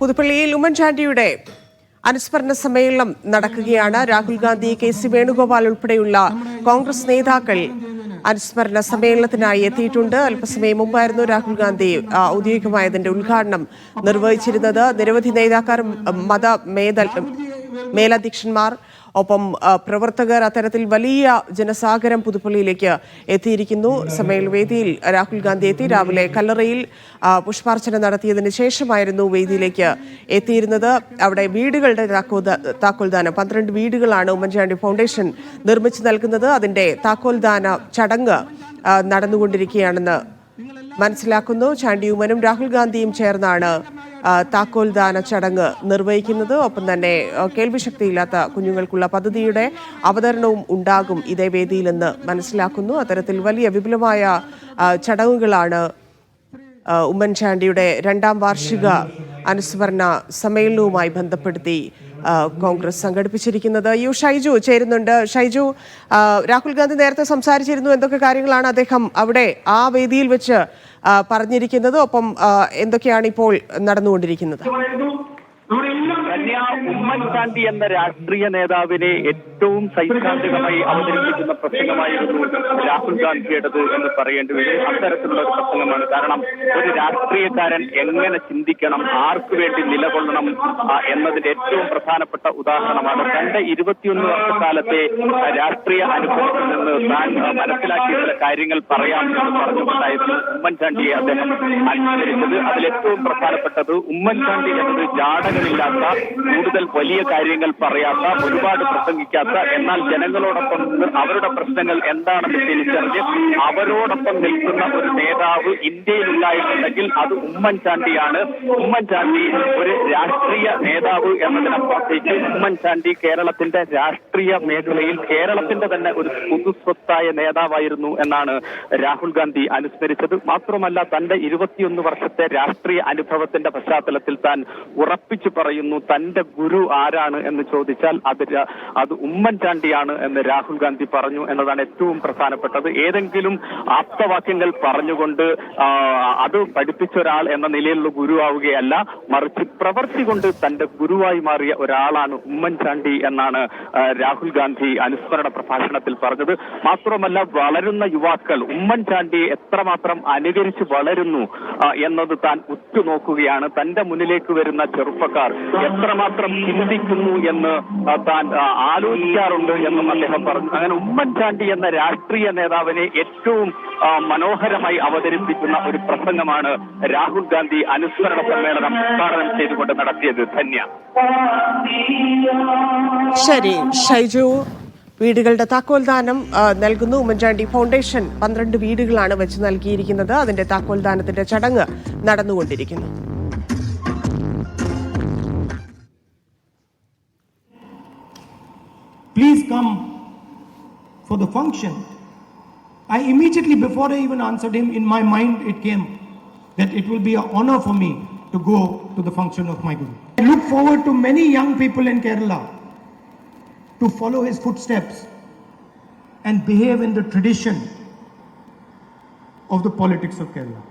പുതുപ്പള്ളിയിൽ ഉമ്മൻചാണ്ടിയുടെ അനുസ്മരണ സമ്മേളനം നടക്കുകയാണ്. രാഹുൽ ഗാന്ധി കെ സി വേണുഗോപാൽ ഉൾപ്പെടെയുള്ള കോൺഗ്രസ് നേതാക്കൾ അനുസ്മരണ സമ്മേളനത്തിനായി എത്തിയിട്ടുണ്ട്. അല്പസമയം മുമ്പായിരുന്നു രാഹുൽ ഗാന്ധി ഔദ്യോഗികമായതിന്റെ ഉദ്ഘാടനം നിർവഹിച്ചിരുന്നത്. നിരവധി നേതാക്കാർ മത മേധ മേലധ്യക്ഷന്മാർ ഒപ്പം പ്രവർത്തകർ അത്തരത്തിൽ വലിയ ജനസാഗരം പുതുപ്പള്ളിയിലേക്ക് എത്തിയിരിക്കുന്നു. സമ്മേളന വേദിയിൽ രാഹുൽ ഗാന്ധി എത്തി. രാവിലെ കല്ലറയിൽ പുഷ്പാർച്ചന നടത്തിയതിന് ശേഷമായിരുന്നു വേദിയിലേക്ക് എത്തിയിരുന്നത്. അവിടെ വീടുകളുടെ താക്കോൽദാ- താക്കോൽദാനം പന്ത്രണ്ട് വീടുകളാണ് ഉമ്മൻചാണ്ടി ഫൗണ്ടേഷൻ നിർമ്മിച്ചു നൽകുന്നത്. അതിന്റെ താക്കോൽദാന ചടങ്ങ് നടന്നുകൊണ്ടിരിക്കുകയാണെന്ന് മനസ്സിലാക്കുന്നു. ചാണ്ടിയുമനും രാഹുൽ ഗാന്ധിയും ചേർന്നാണ് താക്കോൽദാന ചടങ്ങ് നിർവഹിക്കുന്നത്. ഒപ്പം തന്നെ ആ, കേൾവിശക്തിയില്ലാത്ത കുഞ്ഞുങ്ങൾക്കുള്ള പദ്ധതിയുടെ അവതരണവും ഉണ്ടാകും ഇതേ വേദിയിലെന്ന് മനസ്സിലാക്കുന്നു. അത്തരത്തിൽ വലിയ വിപുലമായ ചടങ്ങുകളാണ് ഉമ്മൻചാണ്ടിയുടെ രണ്ടാം വാർഷിക അനുസ്മരണ സമ്മേളനവുമായി ബന്ധപ്പെടുത്തി കോൺഗ്രസ് സംഘടിപ്പിച്ചിരിക്കുന്നത്. യു ഷൈജു ചേരുന്നുണ്ട്. ഷൈജു രാഹുൽ ഗാന്ധി നേരത്തെ സംസാരിച്ചിരുന്നു എന്തൊക്കെ കാര്യങ്ങളാണ് അദ്ദേഹം അവിടെ ആ വേദിയിൽ വെച്ച് പറഞ്ഞിരിക്കുന്നത്. ഒപ്പം എന്തൊക്കെയാണ് ഇപ്പോൾ നടന്നുകൊണ്ടിരിക്കുന്നത്? ഉമ്മൻചാണ്ടി എന്ന രാഷ്ട്രീയ നേതാവിനെ ഏറ്റവും സൈദ്ധാന്തികമായി അവതരിപ്പിക്കുന്ന പ്രസംഗമായിരുന്നു രാഹുൽ ഗാന്ധിയുടേത് എന്ന് പറയേണ്ടി വരും. അത്തരത്തിലുള്ള ഒരു പ്രസംഗമാണ്. കാരണം ഒരു രാഷ്ട്രീയക്കാരൻ എങ്ങനെ ചിന്തിക്കണം ആർക്കു വേണ്ടി നിലകൊള്ളണം എന്നതിന്റെ ഏറ്റവും പ്രധാനപ്പെട്ട ഉദാഹരണമാണ്. തന്റെ ഇരുപത്തിയൊന്ന് വർഷക്കാലത്തെ രാഷ്ട്രീയ അനുഭവത്തിൽ നിന്ന് താൻ മനസ്സിലാക്കിയ ചില കാര്യങ്ങൾ പറയാം എന്ന് പറഞ്ഞുകൊണ്ടായിരുന്നു ഉമ്മൻചാണ്ടിയെ അദ്ദേഹം അനുസരിച്ചത് അതിലേറ്റവും പ്രധാനപ്പെട്ടത് ഉമ്മൻചാണ്ടി എന്നത് ജാടകളില്ലാത്ത കൂടുതൽ വലിയ കാര്യങ്ങൾ പറയാത്ത ഒരുപാട് പ്രസംഗിക്കാത്ത എന്നാൽ ജനങ്ങളോടൊപ്പം അവരുടെ പ്രശ്നങ്ങൾ എന്താണെന്ന് തിരിച്ചറിഞ്ഞ് അവരോടൊപ്പം നിൽക്കുന്ന ഒരു നേതാവ് ഇന്ത്യയിൽ ഉണ്ടായിട്ടുണ്ടെങ്കിൽ അത് ഉമ്മൻചാണ്ടിയാണ്. ഉമ്മൻചാണ്ടി ഒരു രാഷ്ട്രീയ നേതാവ് എന്നതിനപ്പുറത്തേക്ക് ഉമ്മൻചാണ്ടി കേരളത്തിന്റെ രാഷ്ട്രീയ മേഖലയിൽ കേരളത്തിന്റെ തന്നെ ഒരു പുതുസ്വത്തായ നേതാവായിരുന്നു എന്നാണ് രാഹുൽ ഗാന്ധി അനുസ്മരിച്ചത്. മാത്രമല്ല തന്റെ ഇരുപത്തിയൊന്ന് വർഷത്തെ രാഷ്ട്രീയ അനുഭവത്തിന്റെ പശ്ചാത്തലത്തിൽ താൻ ഉറപ്പിച്ചു പറയുന്നു തന്റെ ഗുരു ആരാണ് എന്ന് ചോദിച്ചാൽ അത് അത് ഉമ്മൻചാണ്ടിയാണ് എന്ന് രാഹുൽ ഗാന്ധി പറഞ്ഞു എന്നതാണ് ഏറ്റവും പ്രധാനപ്പെട്ടത്. ഏതെങ്കിലും ആപ്തവാക്യങ്ങൾ പറഞ്ഞുകൊണ്ട് അത് പഠിപ്പിച്ച ഒരാൾ എന്ന നിലയിലുള്ള ഗുരു ആവുകയല്ല മറിച്ച് പ്രവൃത്തി കൊണ്ട് തന്റെ ഗുരുവായി മാറിയ ഒരാളാണ് ഉമ്മൻചാണ്ടി എന്നാണ് രാഹുൽ ഗാന്ധി അനുസ്മരണ പ്രഭാഷണത്തിൽ പറഞ്ഞത്. മാത്രമല്ല വളരുന്ന യുവാക്കൾ ഉമ്മൻചാണ്ടിയെ എത്രമാത്രം അനുകരിച്ച് വളരുന്നു എന്നത് താൻ ഉറ്റുനോക്കുകയാണ്. തന്റെ മുന്നിലേക്ക് വരുന്ന ചെറുപ്പക്കാർ എത്രമാത്രം ചിന്തിക്കുന്നു എന്ന് താൻ ആലോചിക്കാറുണ്ട് എന്നും അദ്ദേഹം പറഞ്ഞു. അങ്ങനെ ഉമ്മൻചാണ്ടി എന്ന രാഷ്ട്രീയ നേതാവിനെ ഏറ്റവും മനോഹരമായി അവതരിപ്പിക്കുന്ന ഒരു പ്രസംഗമാണ് രാഹുൽ ഗാന്ധി അനുസ്മരണ സമ്മേളനം ഉദ്ഘാടനം ചെയ്തുകൊണ്ട് നടത്തിയത്. ധന്യ. ശരി ഷൈജു. വീടുകളുടെ താക്കോൽദാനം നൽകുന്നു. ഉമ്മൻചാണ്ടി ഫൗണ്ടേഷൻ പന്ത്രണ്ട് വീടുകളാണ് വെച്ച് നൽകിയിരിക്കുന്നത്. അതിന്റെ താക്കോൽദാനത്തിന്റെ ചടങ്ങ് നടന്നുകൊണ്ടിരിക്കുന്നു. Please come for the function. I immediately, before I even answered him, in my mind it came that it will be an honor for me to go to the function of my Guru. I look forward to many young people in Kerala to follow his footsteps and behave in the tradition of the politics of Kerala.